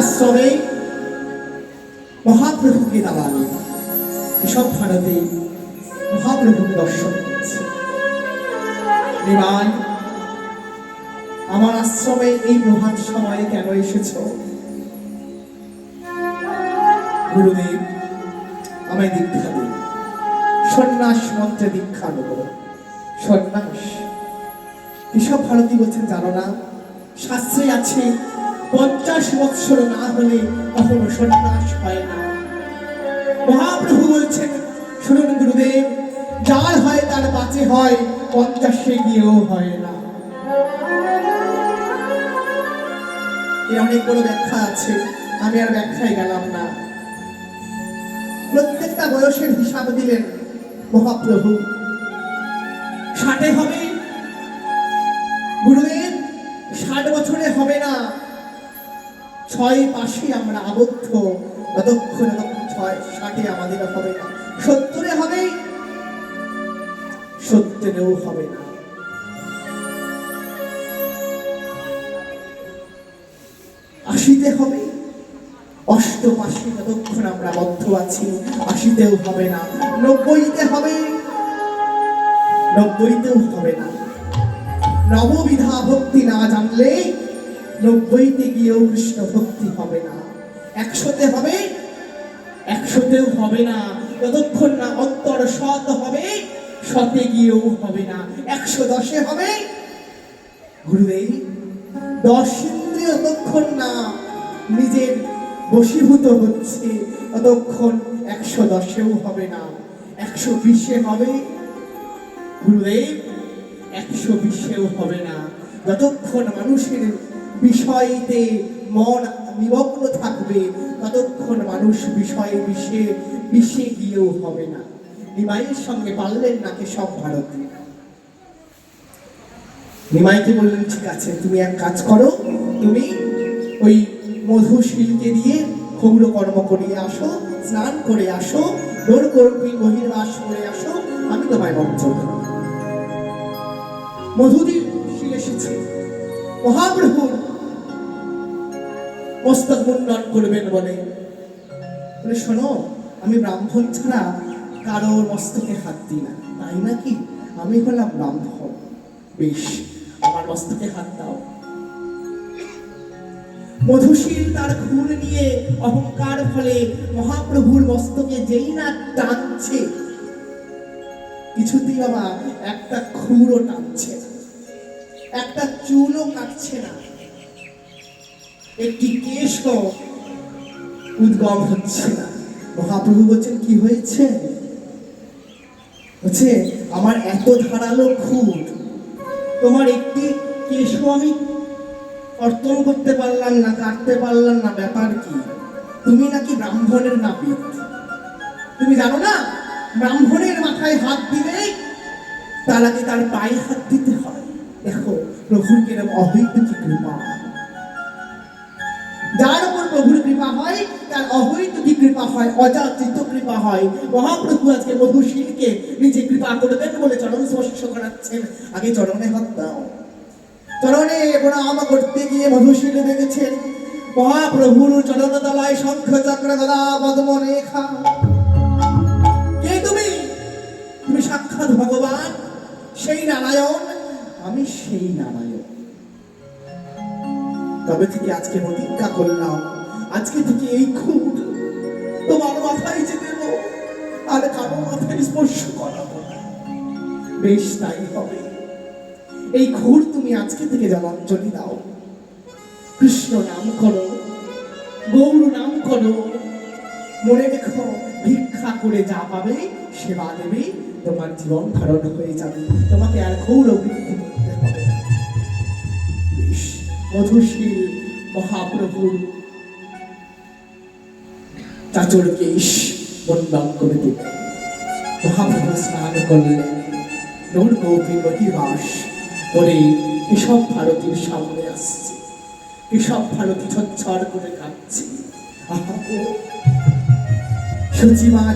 আশ্রমে মহাপ্রভুকে দাঁড়ানো এসব ভারতে মহাপ্রভুকে দর্শন করছে। আমার আশ্রমে এই মহান সময়ে কেন এসেছ? গুরুদেব, আমায় দীক্ষা দিন। সন্ন্যাস মন্ত্রে দীক্ষা নেব। সন্ন্যাস। এসব ভারতী বলছেন, জানো না, শাস্ত্রে আছে পঞ্চাশ বৎসর না হলে কখনো সন্ন্যাস হয় না। মহাপ্রভু বলছেন, শুনুন গুরুদেব, যার হয় তার বাঁচে হয়, পঞ্চাশে গিয়েও হয় না। এর অনেক বড় ব্যাখ্যা আছে, আমি আর ব্যাখ্যায় গেলাম না। প্রত্যেকটা বয়সের হিসাব দিলেন মহাপ্রভু। ষাটে হবে ছয় পাশে আমরা আবদ্ধ ততক্ষণ ছয় ষাটে আমাদের হবে না। সত্তরে হবে, সত্তরেও হবে না। আশিতে হবে অষ্টপাশে যতক্ষণ আমরা বদ্ধ আছি, আশিতেও হবে না। নব্বইতে হবে, নব্বইতেও হবে না। নববিধা ভক্তি না জানলে নব্বইতে গিয়েও কৃষ্ণ ভক্তি হবে না। একশোতে হবে, একশোতেও হবে না। যতক্ষণ না অন্তর সৎ হবে শতে গিয়েও হবে না। একশো দশে হবে, গুরুদেব, দশ ইন্দ্রিয় যতক্ষণ না নিজের বশীভূত হচ্ছে, ততক্ষণ একশো দশেও হবে না। একশো বিশে হবে, গুরুদেব, একশো বিশেও হবে না। যতক্ষণ মানুষের বিষয়তে মন নিমগ্ন থাকবে, ততক্ষণ মানুষ বিষয়ে বিষে বিষে গিয়েও হবে না। নিমাইয়ের সঙ্গে পারলেন নাকি সব ভারতী। নিমাইকে বললেন, ঠিক আছে, তুমি এক কাজ করো, তুমি ওই মধুশীলকে দিয়ে ক্ষৌর কর্ম করিয়ে আসো, স্নান করে আসো দৌড় করবি বহির্বাস করে আসো, আমি তোমায় বঞ্চন করব। মধুদি শীল এসেছে। মহাপ্রভুর মস্তক মুন্ডন করবেন বলে। শোনো, আমি ব্রাহ্মণ ছাড়া কারোর মস্তকে হাত দিই না। তাই নাকি? আমি হলাম ব্রাহ্মণ। বেশ, আমার মস্তকে হাত দাও। মধুশীল তার খুন নিয়ে অহংকার ফলে মহাপ্রভুর মস্তকে যেই না টানছে, কিছুতেই বাবা একটা খুঁড়ো টানছে একটা চুলও কাটছে না। একটি কেশও উদ্গম হচ্ছে। মহাপ্রভু বলছেন, কি হয়েছে? বলছে, আমার এত ধারালো খুঁট তোমার একটি কেশও আমি কর্তন করতে পারলাম না, কাটতে পারলাম না, ব্যাপার কি? তুমি নাকি ব্রাহ্মণের নাপিত। তুমি জানো না, ব্রাহ্মণের মাথায় হাত দিলে তার আগে তার পায়ে হাত দিতে হয়? দেখো, প্রভুর কিরম অহৈতুকী কৃপা। যার উপর প্রভুর কৃপা হয়, তার অহৈতুকী কৃপা হয়, অযাচিত কৃপা হয়। মহাপ্রভু আজকে মধুশীলকে নিজে কৃপা করবেন বলে চরণ স্পর্শ করাচ্ছেন। আগে চরণে হাত দাও চরণে প্রণাম করতে গিয়ে মধুশীল দেখেছেন, মহাপ্রভুর চরণ তলায় শঙ্খ চক্র গদা পদ্ম রেখা কে তুমি? তুমি সাক্ষাৎ ভগবান? সেই নারায়ণ? আমি সেই নারায়ণ। তবে থেকে আজকে প্রতিজ্ঞা করলাম। আজকে থেকে এই খুঁট তোমার মাথায় যে দেব। আর কারও মাথায় স্পর্শ করাবো বেশ তাই হবে। এই খুর তুমি আজকে থেকে জলাঞ্জলি দাও। কৃষ্ণ নাম করো, গৌর নাম করো। মনে রেখো, ভিক্ষা করে যা পাবে, সেবা দেবে। তোমার জীবন ধারণ হয়ে যাবে। তোমাকে আর ঘৌর বৃদ্ধি মধুশীল মহাপ্রভুর চাচর কেশ বন্দন করে দিলেন মহাপ্রভু স্নান করলেন। বহির্বাস করে কেশব ভারতীর সামনে আসছে। ভারতী ঝরঝর করে কাঁদছে।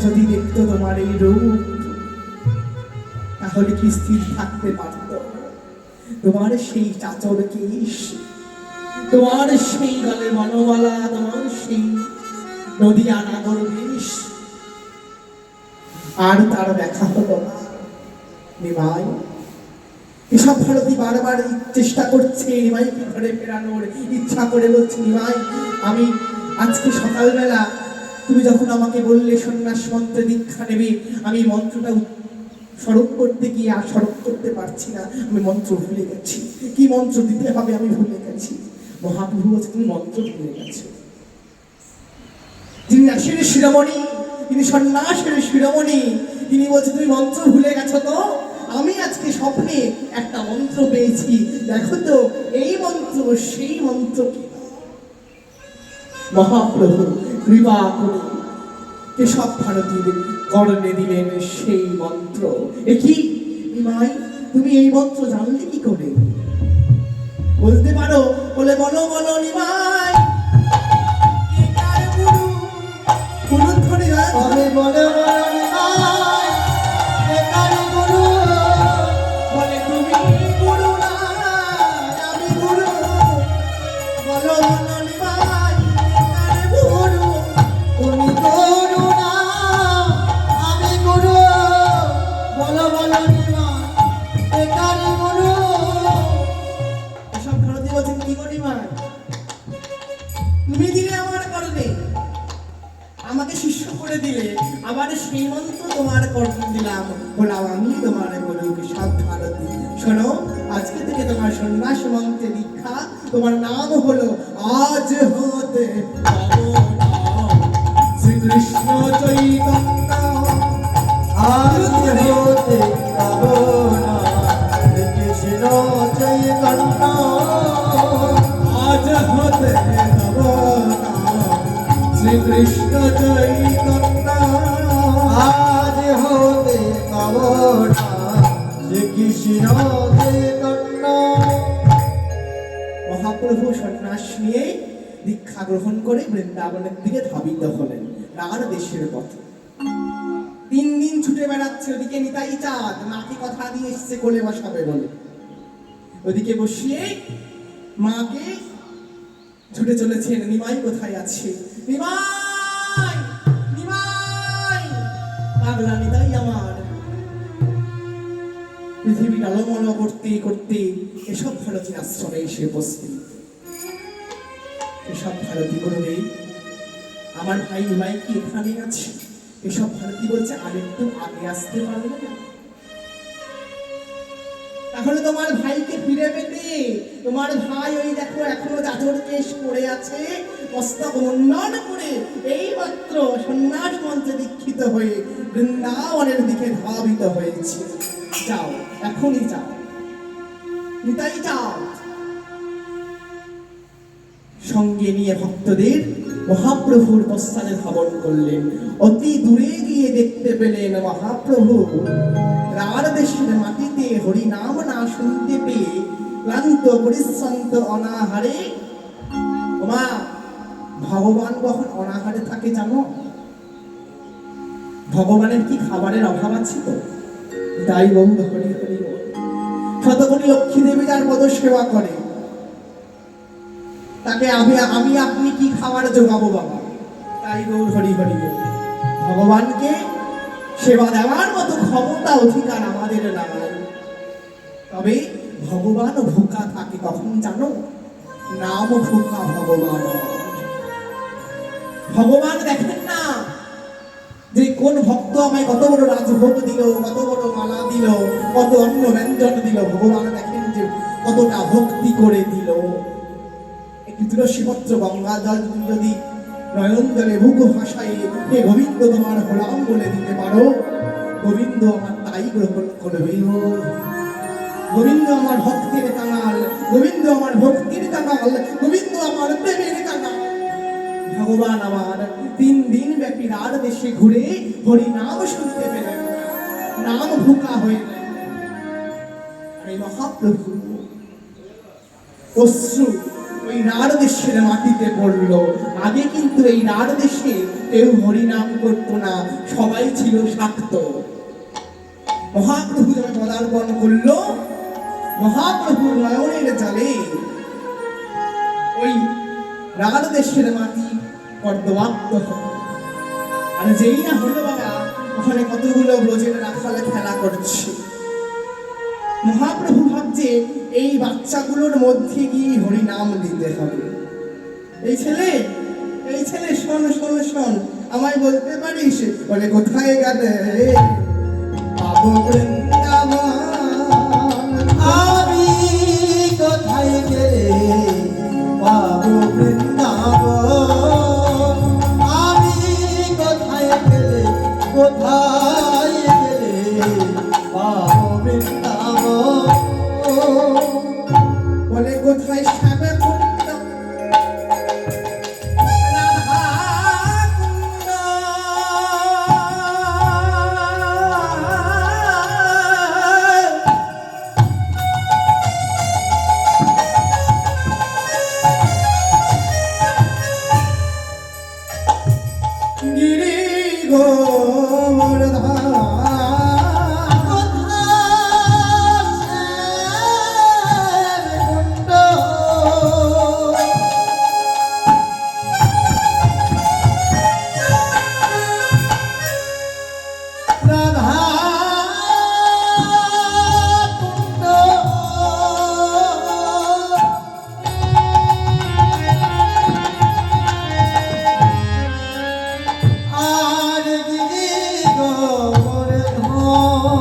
যদি দেখতো তোমার এই রূপ, তাহলে কি স্থির থাকতে পারত? তোমার সেই চাচর কেশ তোমার সেই গলে মনোমালা, তোমার নদিয়া নাগর বিষ আর তার দেখা হলো না। নিমাই, এসব ভারতী বারবার চেষ্টা করছে নিমাইকে ঘরে ফেরানোর। ইচ্ছা করে বলছে, নিমাই, আমি আজকে সকালবেলা তুমি যখন আমাকে বললে সন্ন্যাস মন্ত্রে দীক্ষা নেবে, আমি মন্ত্রটা স্মরণ করতে গিয়ে আর স্মরণ করতে পারছি না। আমি মন্ত্র ভুলে গেছি। কি মন্ত্র দিতে হবে আমি ভুলে গেছি। মহাপ্রভু তুমি মন্ত্র ভুলে গেছো যিনি আসের শিরোমণি তিনি সন্ন্যাসের শিরোমণি তিনি বলছে তুমি মন্ত্র ভুলে গেছো তো আমি আজকে স্বপ্নে একটা মন্ত্র পেয়েছি দেখো তো এই মন্ত্র সেই মন্ত্র কি মহাপ্রভু কৃপা করে কেশব ভারতীর করণে দিলেন সেই মন্ত্র এ কি তুমি এই মন্ত্র জানলে কি করে? বলতে পারো? বলে বলো বলো নিমাই কোন ধরে বলে বলে মহাপ্রভু সন্ন্যাস নিয়ে দীক্ষা গ্রহণ করে বৃন্দাবনের দিকে ধাবিত হলেন। রার দেশের পথে। তিন দিন ছুটে বেড়াচ্ছে ওদিকে নিতাই চাঁদ, মাকে কথা দিয়ে এসছে কোলে বসাবে বলে। ওদিকে বসিয়ে মাকে ছুটে চলেছেন, নিমাই কোথায় আছে? নিমাই নিমাই, পাগলা নিতাই আমার। পৃথিবী টলমল করতে করতে এসব ভারতীর আশ্রমে এসে উপস্থিত। এসব ভারতী গুরুদেব আমার ভাই নিমাই কি এখানে আছে? এসব ভারতী বলছে? আর একটু আগে আসতে পারবে না। তাহলে তোমার ভাইকে ফিরে পেতে, তোমার ভাই ওই দেখো এখনও জাজর কেশ পড়ে আছে মস্তক মুন্ডন করে এই মাত্র সন্ন্যাস মঞ্চে দীক্ষিত হয়ে বৃন্দাবনের দিকে ধাবিত হয়েছে। যাও, এখনই যাও। নিতাই যাও। সঙ্গে নিয়ে ভক্তদের মহাপ্রভুর প্রস্থানে ধাবন করলেন। অতি দূরে গিয়ে দেখতে পেলেন মহাপ্রভু। রার দেশের মাটিতে হরি নাম না শুনতে পেয়ে ক্লান্ত, পরিশ্রান্ত, অনাহারে। মা ভগবান কখন অনাহারে থাকে জানো? ভগবানের কি খাবারের অভাব আছে তো? তাই বন্ধু হরি হরি লক্ষ্মী দেবী যার পদ সেবা করে। তাকে আমি আমি আপনি কি খাবার যোগাবো বাবা? তাই গৌর হরি হরি ভগবানকে সেবা দেওয়ার মতো ক্ষমতা, অধিকার আমাদের নাই। তবে ভগবান ভোকা থাকে কখন জানো, নাম ভোকা ভগবান। ভগবান দেখেন না যে কোন ভক্ত আমায় কত বড় রাজভোগ দিল, কত বড় মালা দিল, কত অন্ন ব্যঞ্জন দিল। ভগবান দেখেন যে কতটা ভক্তি করে দিল। তুলসীপত্র গঙ্গা জল তুমি যদি নয়ন জলে মুখ ভাষায় হে গোবিন্দ তোমার হলাম বলে দিতে পারো। গোবিন্দ আমার তাই গ্রহণ করবে। গোবিন্দ আমার ভক্তির কাঙাল, গোবিন্দ আমার ভক্তির কাঙাল, গোবিন্দ আমার প্রেমের কাঙাল। ভগবান আমার তিন দিন ব্যাপী রাত দেশে ঘুরে হরি নাম শুনতে পেলেন। নাম ভুকা হয়ে গেলেন। মহাপ্রভু, অশ্রু ওই রার দেশের মাটিতে পড়ল। আগে কিন্তু এই রার দেশে কেউ হরিনাম করতো না, সবাই ছিল শাক্ত। মহাপ্রভু যখন পদার্পণ করল মহাপ্রভুর নয়নের জলে। ওই রার দেশের মাটি কর্দমাক্ত আর যেই না হলো বাবা ওখানে কতগুলো ব্রজের রাখালে খেলা করছে। মহাপ্রভু ভাবছে এই বাচ্চাগুলোর মধ্যে গিয়ে হরিনাম দিতে হবে। এই ছেলে এই ছেলে, শোন শোন শোন, আমায় বলতে পারিস? বলে, কোথায় গেলে? বাবু বলে কোথায়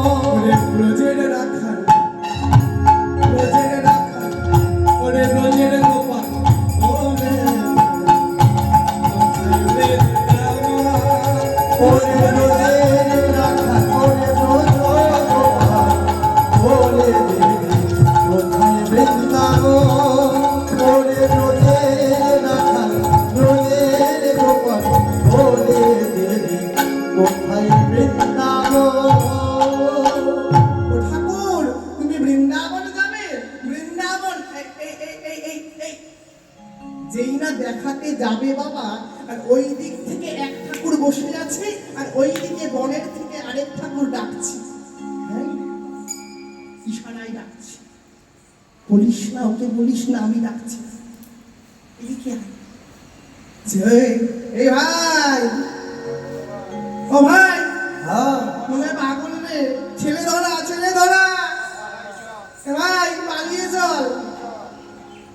ওরে যেই না দেখাতে যাবে বাবা আর ওই দিক থেকে এক ঠাকুর বসে আছে আর ওই দিকে বনের থেকে আরেক ঠাকুর ডাকছে। হ্যাঁ? ইশারায় ডাকছে। বলিস না ওকে বলিস না আমি ডাকছি। এদিকে। যে, ভাই! ও ভাই! মনে পাগল রে। ছেলে ধরা ছেলে ধরা। এ ভাই পালিয়ে চল।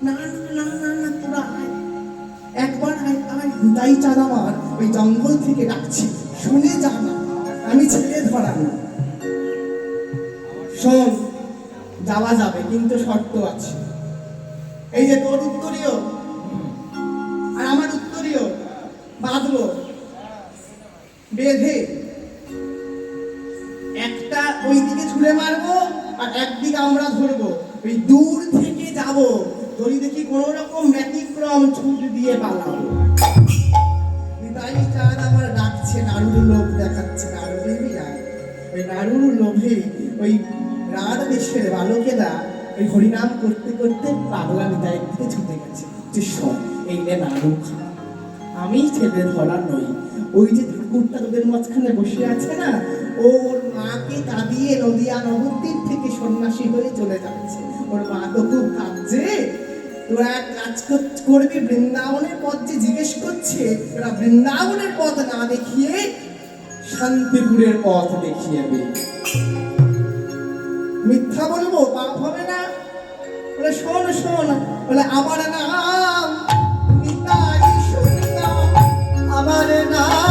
না একবার আয় হুদাই চাঁদ আমার ওই জঙ্গল থেকে ডাকছি, শুনে যা না আমি ছেড়ে ধরা শোন, যাওয়া যাবে, কিন্তু শর্ত আছে। এই যে তোর উত্তরীয়, আর আমার উত্তরীয়, বাঁধবো, বেঁধে একটা ওই দিকে ছুঁড়ে মারবো আর একদিকে আমরা ধরবো। ওই দূর থেকে যাব। যদি দেখি কোনো রকম ব্যতিক্রম ছুট দিয়ে পালাবো। তাই চাঁদ আমার ডাকছে, নাড়ুর লোভ দেখাচ্ছে নাড়ুরেরই রায় ওই নাড়ুর লোভে ওই রাত দেশের বালকেরা ওই হরিনাম করতে করতে পাগলা নিতাইয়ের দিকে ছুটে গেছে। যে সব, এই নে নাড়ু খা। আমি ছেলে ধরা নই। ওই যে ঠাকুরটা তোদের মাঝখানে বসে আছে না, ওর মাকে কাঁদিয়ে নদিয়া নবদ্বীপ থেকে সন্ন্যাসী হয়ে চলে যাচ্ছে। ওর মা তো খুব কাঁদছে। তোরা এক কাজ করবি, বৃন্দাবনের পথ যে জিজ্ঞেস করছে ওরা বৃন্দাবনের পথ না দেখিয়ে শান্তিপুরের পথ দেখিয়ে মিথ্যা বলব, পাপ হবে না। বলে, শোন শোন, বলে, আমার নাম আমার নাম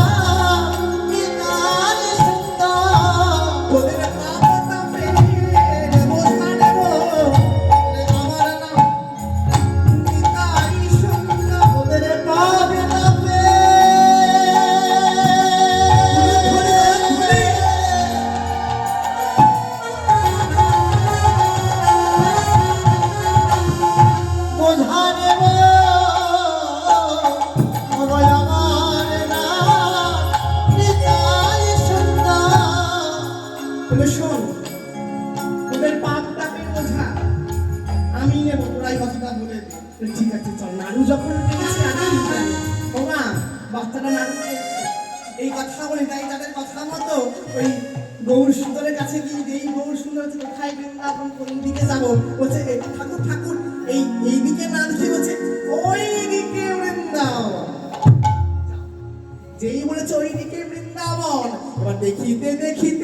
দেখিতে দেখিতে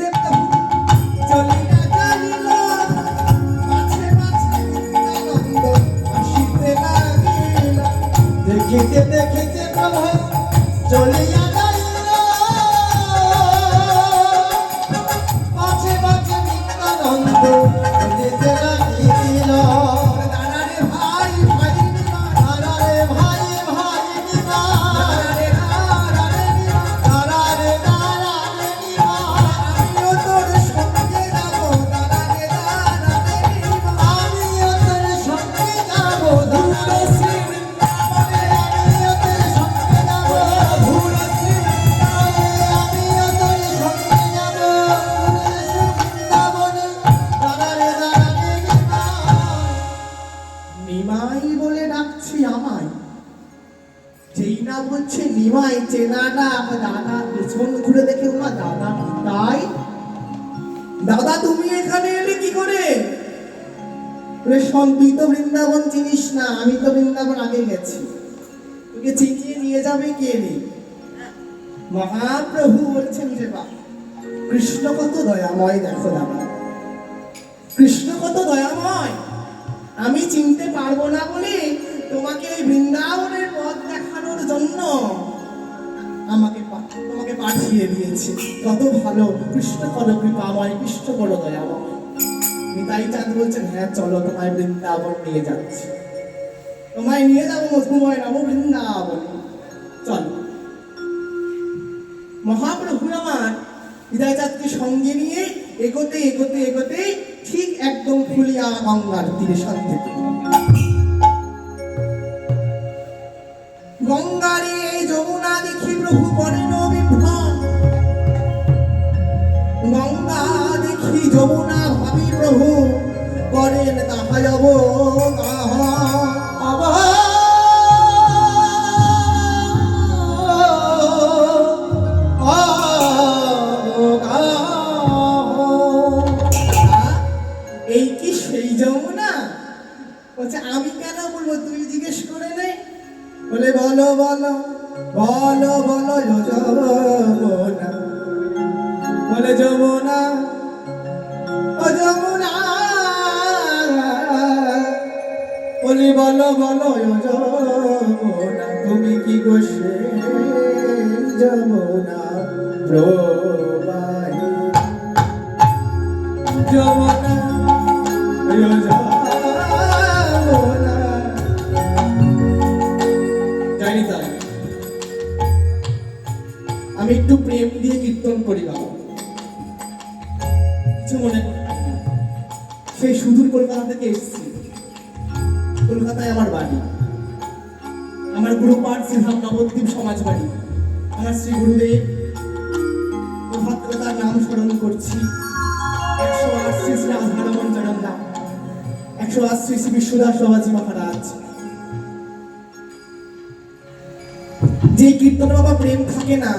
মহাপ্রভু বলছেন যে বা কৃষ্ণ কত দয়াময়, দেখো দাদা। কৃষ্ণ কত দয়াময়। আমি চিনতে পারব না বলে তোমাকে এই বৃন্দাবনের পথ দেখানোর জন্য আমাকে তোমাকে পাঠিয়ে দিয়েছে। কত ভালো, কৃষ্ণ করো কৃপাময়, কৃষ্ণ করো দয়াময়। নিতাই চাঁদ বলছেন হ্যাঁ চলো, তোমায় বৃন্দাবন নিয়ে যাচ্ছি। তোমায় নিয়ে যাব মধুময় নব বৃন্দাবন চলো। মহাপ্রভু আমার চাঁদকে সঙ্গে নিয়ে এগোতে এগোতে এগোতে ঠিক একদম ফুলিয়া গঙ্গার তীরে শান্তি গঙ্গারে যমুনা দেখি প্রভু করেন বিভ্রম। গঙ্গা দেখি যমুনা ভাবি প্রভু, করেন তাহাই অবগাহ। এই বলে, বলো বলো যমুনা। বলে যমুনা, ও যমুনা। বলি, বলো যমুনা, তুমি কি গোসে যমুনা? একশো আট শ্রী শ্রী বাবাজি মহারাজ। যে কীর্তন বাবা প্রেম থাকে না,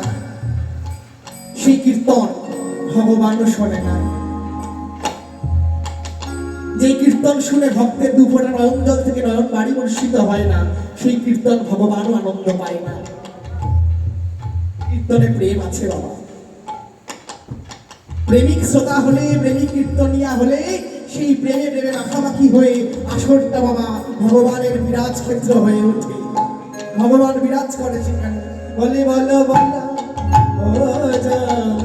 সেই কীর্তন ভগবানও শোনে না। যে কীর্তন শুনে ভক্তের দুপুরে নয়ন জল থেকে নয়ন বাড়ি বর্ষিত হয় না, সেই কীর্তন ভগবানও আনন্দ পায় না। কীর্তনে প্রেম আছে বাবা। প্রেমিক শ্রোতা হলে, প্রেমিক কীর্তনিয়া হলে সেই প্রেমে প্রেমে মাখামাখি হয়ে আসরটা বাবা ভগবানের বিরাজ ক্ষেত্র হয়ে ওঠে। ভগবান বিরাজ করে সেখানে। বলে, বলো বলো ও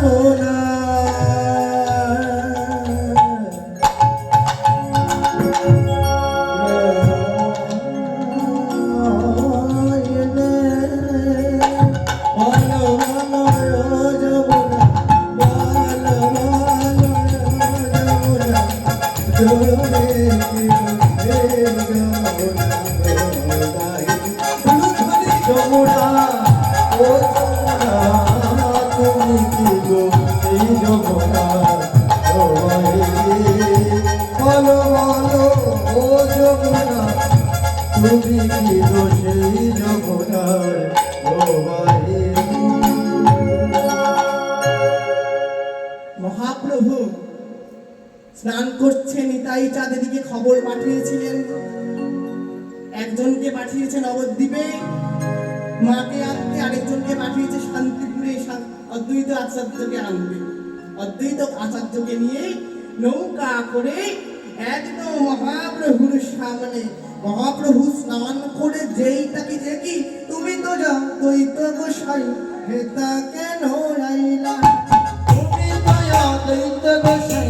amor নিতাই চাঁদ এদিকে খবর পাঠিয়েছিলেন। একজনকে পাঠিয়েছে নবদ্বীপে, মাকে আনতে, আরেকজনকে পাঠিয়েছে শান্তিপুরে অদ্বৈত আচার্যকে আনতে। অদ্বৈত আচার্যকে নিয়ে নৌকা করে একদম মহাপ্রভুর সামনে, মহাপ্রভু স্নান করে যেই তাকে দেখি তুমি তো যা দ্বৈত গোসাই, হেতা কেন রাইলা? তুমি দয়া দৈত গোসাই